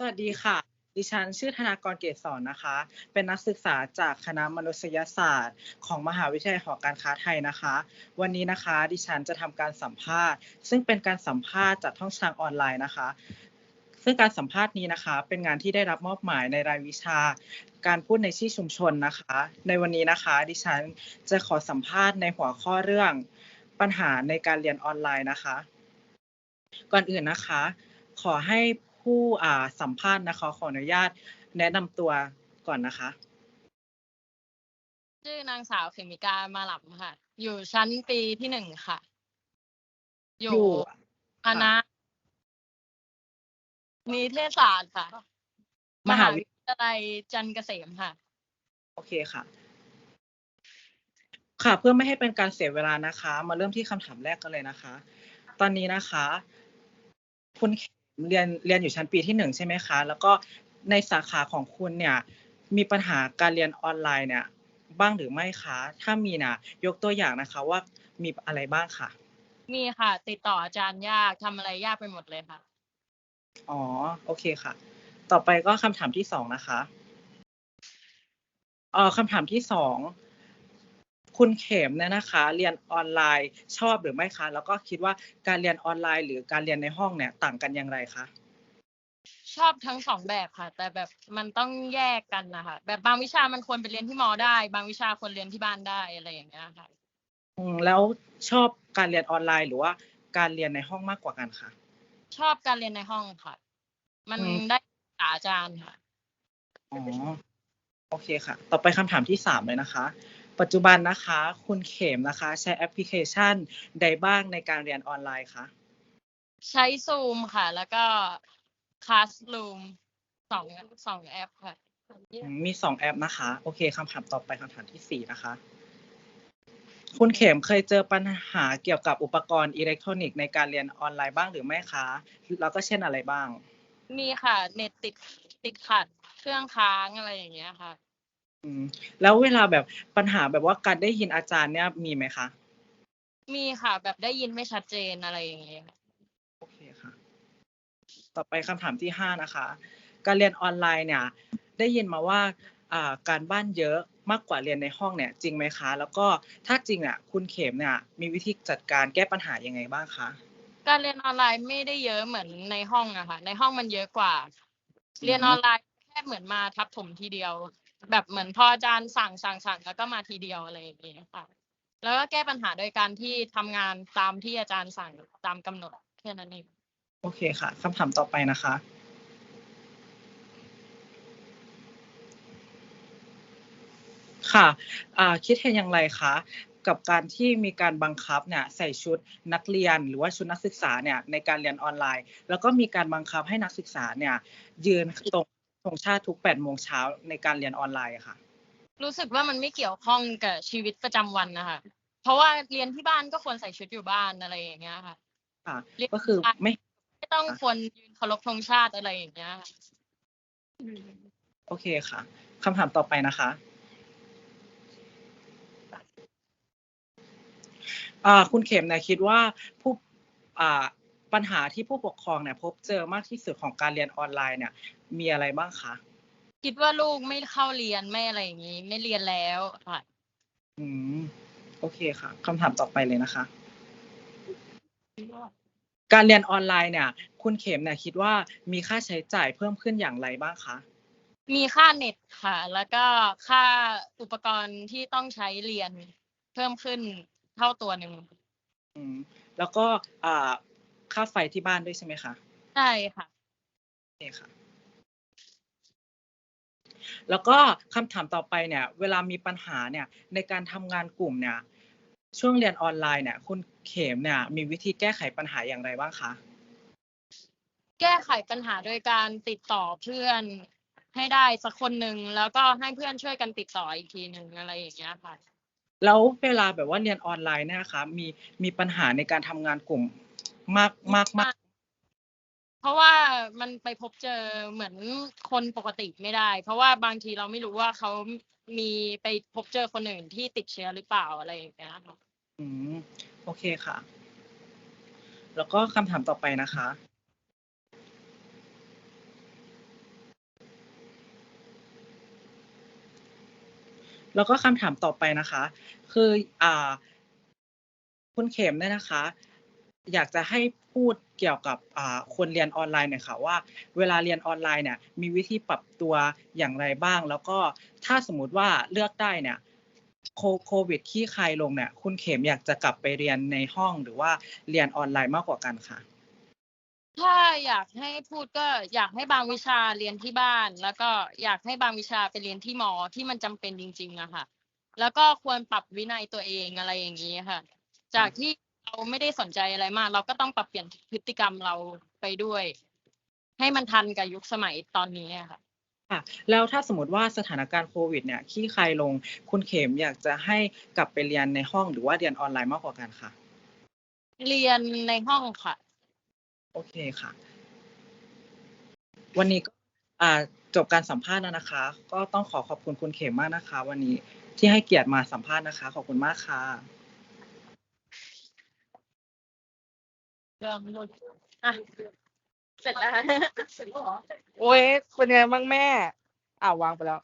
สวัสดีค่ะ ดิฉันชื่อธนากรเกษสอนนะคะ เป็นนักศึกษาจากคณะมนุษยศาสตร์ ของมหาวิทยาลัยหอการค้าไทยนะคะ วันนี้นะคะ ดิฉันจะทำการสัมภาษณ์ ซึ่งเป็นการสัมภาษณ์จากช่องทางออนไลน์นะคะ ซึ่งการสัมภาษณ์นี้นะคะ เป็นงานที่ได้รับมอบหมายในรายวิชา การพูดในที่ชุมชนนะคะ ในวันนี้นะคะ ดิฉันจะขอสัมภาษณ์ในหัวข้อเรื่องปัญหาในการเรียนออนไลน์นะคะ ก่อนอื่นนะคะ ขอให้ ผู้อ่าสัมภาษณ์นะคะ ขออนุญาตแนะนำตัวก่อนนะคะ ชื่อนางสาวเขมิกามาหลับค่ะ อยู่ชั้นปีที่หนึ่งค่ะออยู่ยู่คณะนิเทศศาสตร์ค่ะ มหาวิทยาลัยจันทร์เกษมค่ะ โอเคค่ะ ค่ะ เพื่อไม่ให้เป็นการเสียเวลานะคะ มาเริ่มที่คำถามแรกกันเลยนะคะ ตอนนี้นะคะ คุณ เข็มเรียนเรียนอยู่ชั้นปีที่หนึ่งใช่ไหมคะ แล้วก็ในสาขาของคุณเนี่ยมีปัญหาการเรียนออนไลน์เนี่ยบ้างหรือไม่คะ ถ้ามีนะยกตัวอย่างนะคะว่ามีอะไรบ้างค่ะ มีค่ะ ติดต่ออาจารย์ยากทำอะไรยากไปหมดเลยค่ะ อ๋อโอเคค่ะ ต่อไปก็คำถามที่สองนะคะเอ่อคำถามที่สอง คุณเข็มเนี่ยนะคะ เรียนออนไลน์ชอบหรือไม่คะ แล้วก็คิดว่าการเรียนออนไลน์ หรือการเรียนในห้องเนี่ยต่างกันอย่างไรคะชอบทั้งสองแบบค่ะ แต่แบบมันต้องแยกกันนะคะแบบบางวิชามันควรไปเรียนที่มอได้ บางวิชาควรเรียนที่บ้านได้อะไรอย่างเงี้ยค่ะอืมแล้วชอบการเรียนออนไลน์ หรือว่าการเรียนในห้องมากกว่ากันคะชอบการเรียนในห้องค่ะ มันอืมได้ศึกษาอาจารย์ค่ะอ๋อโอเคค่ะ ต่อไปคำถามที่สามเลยนะคะ ปัจจุบันนะคะคุณเข็มนะคะใช้แอปพลิเคชันใดบ้างในการเรียนออนไลน์คะใช้ซูมค่ะ แล้วก็คลาส o ูมสองสองแอปค่ะอืมมีสองแอปนะคะ โอเคคำถามต่อไปคำถามที่สี่นะคะ คุณเข็มเคยเจอปัญหาเกี่ยวกับอุปกรณ์อิเล็กทรอนิกส์ในการเรียนออนไลน์บ้างหรือไม่คะแล้วก็เช่นอะไรบ้าง มีค่ะ เน็ตติดติดขัด เครื่องค้างอะไรอย่างเงี้ยค่ะ อืมแล้วเวลาแบบปัญหาแบบว่าการได้ยินอาจารย์เนี่ยมีไหมคะ มีค่ะ แบบได้ยินไม่ชัดเจนอะไรอย่างเงี้ยค่ะโอเคค่ะ ต่อไปคำถามที่ห้านะคะ การเรียนออนไลน์เนี่ย ได้ยินมาว่าอ่าการบ้านเยอะมากกว่าเรียนในห้องเนี่ย จริงไหมคะ แล้วก็ถ้าจริงอะคุณเข็มเนี่ย มีวิธีจัดการแก้ปัญหายังไงบ้างคะ การเรียนออนไลน์ไม่ได้เยอะเหมือนในห้องอะค่ะ ในห้องมันเยอะกว่า เรียนออนไลน์แค่เหมือนมาทับถมทีเดียว แบบเหมือนพออาจารย์สั่งสั่งสั่งแล้วก็มาทีเดียวอะไรอย่างเงี้ยค่ะ แล้วก็แก้ปัญหาโดยการที่ทำงานตามที่อาจารย์สั่งตามกำหนดแค่นั้นเองโอเคค่ะคำถามต่อไปนะคะ ค่ะคิดเห็นอย่างไรคะกับการที่มีการบังคับเนี่ยใส่ชุดนักเรียนหรือว่าชุดนักศึกษาเนี่ยในการเรียนออนไลน์ แล้วก็มีการบังคับให้นักศึกษาเนี่ยยืนตรง ธงชาติทุก8โมงเช้าในการเรียนออนไลน์อะค่ะ รู้สึกว่ามันไม่เกี่ยวข้องกับชีวิตประจำวันนะคะเพราะว่าเรียนที่บ้านก็ควรใส่ชุดอยู่บ้านอะไรอย่างเงี้ยค่ะค่ะเรียนก็คือไม่ไม่ต้องควรยืนเคารพธงชาติอะไรอย่างเงี้ยค่ะโอเคค่ะคำถามต่อไปนะคะอ่าคุณเข็มเนี่ยคิดว่าผู้อ่าปัญหาที่ผู้ปกครองเนี่ยพบเจอมากที่สุดของการเรียนออนไลน์เนี่ย มีอะไรบ้างคะคิดว่าลูกไม่เข้าเรียนไม่อะไรอย่างงี้ ไม่เรียนแล้วค่ะอืมโอเคค่ะคำถามต่อไปเลยนะคะ การเรียนออนไลน์เนี่ย คุณเข็มเนี่ยคิดว่ามีค่าใช้จ่ายเพิ่มขึ้นอย่างไรบ้างคะมีค่าเน็ตค่ะ แล้วก็ค่าอุปกรณ์ที่ต้องใช้เรียนเพิ่มขึ้นเท่าตัวหนึ่งอืมแล้วก็อ่าค่าไฟที่บ้านด้วยใช่ไหมคะใช่ค่ะโอเคค่ะ แล้วก็คำถามต่อไปเนี่ย เวลามีปัญหาเนี่ยในการทำงานกลุ่มเนี่ย ช่วงเรียนออนไลน์เนี่ยคุณเข็มเนี่ยมีวิธีแก้ไขปัญหาอย่างไรบ้างคะแก้ไขปัญหาโดยการติดต่อเพื่อนให้ได้สักคนหนึ่งแล้วก็ให้เพื่อนช่วยกันติดต่ออีกทีหนึ่งอะไรอย่างเงี้ยค่ะแล้วเวลาแบบว่าเรียนออนไลน์เนี่ยนะคะมีมีปัญหาในการทำงานกลุ่มมากมากมาก เพราะว่ามันไปพบเจอเหมือนคนปกติไม่ได้ เพราะว่าบางทีเราไม่รู้ว่าเขามีไปพบเจอคนอื่นที่ติดเชื้อหรือเปล่าอะไรอย่างเงี้ยค่ะอืมโอเคค่ะ แล้วก็คำถามต่อไปนะคะ แล้วก็คำถามต่อไปนะคะ คืออ่า คุณเข็มเนี่ยนะคะ อยากจะให้พูดเกี่ยวกับคนเรียนออนไลน์หน่อยค่ะว่า เวลาเรียนออนไลน์เนี่ยมีวิธีปรับตัวอย่างไรบ้าง แล้วก็ถ้าสมมติว่าเลือกได้เนี่ยโควิดขี้คลายลงเนี่ยคุณเข็มอยากจะกลับไปเรียนในห้องหรือว่าเรียนออนไลน์มากกว่ากันค่ะถ้าอยากให้พูดก็อยากให้บางวิชาเรียนที่บ้าน แล้วก็อยากให้บางวิชาไปเรียนที่มอที่มันจำเป็นจริงๆอะค่ะ แล้วก็ควรปรับวินัยตัวเองอะไรอย่างนี้ค่ะ จากที่ เราไม่ได้สนใจอะไรมาก เราก็ต้องปรับเปลี่ยนพฤติกรรมเราไปด้วย ให้มันทันกับยุคสมัยตอนนี้อะค่ะค่ะแล้วถ้าสมมติว่าสถานการณ์โควิดเนี่ยขี้คายลงคุณเข็มอยากจะให้กลับไปเรียนในห้องหรือว่าเรียนออนไลน์มากกว่ากันค่ะ เรียนในห้องค่ะ โอเคค่ะ วันนี้ก็อ่าจบการสัมภาษณ์แล้วนะคะ ก็ต้องขอขอบคุณคุณเข็มมากนะคะ วันนี้ที่ให้เกียรติมาสัมภาษณ์นะคะ ขอบคุณมากค่ะ เริ่มหมดอะเสร็จแล้วโอ้ยเป็นไงบ้างแม่ อ่าวางไปแล้ว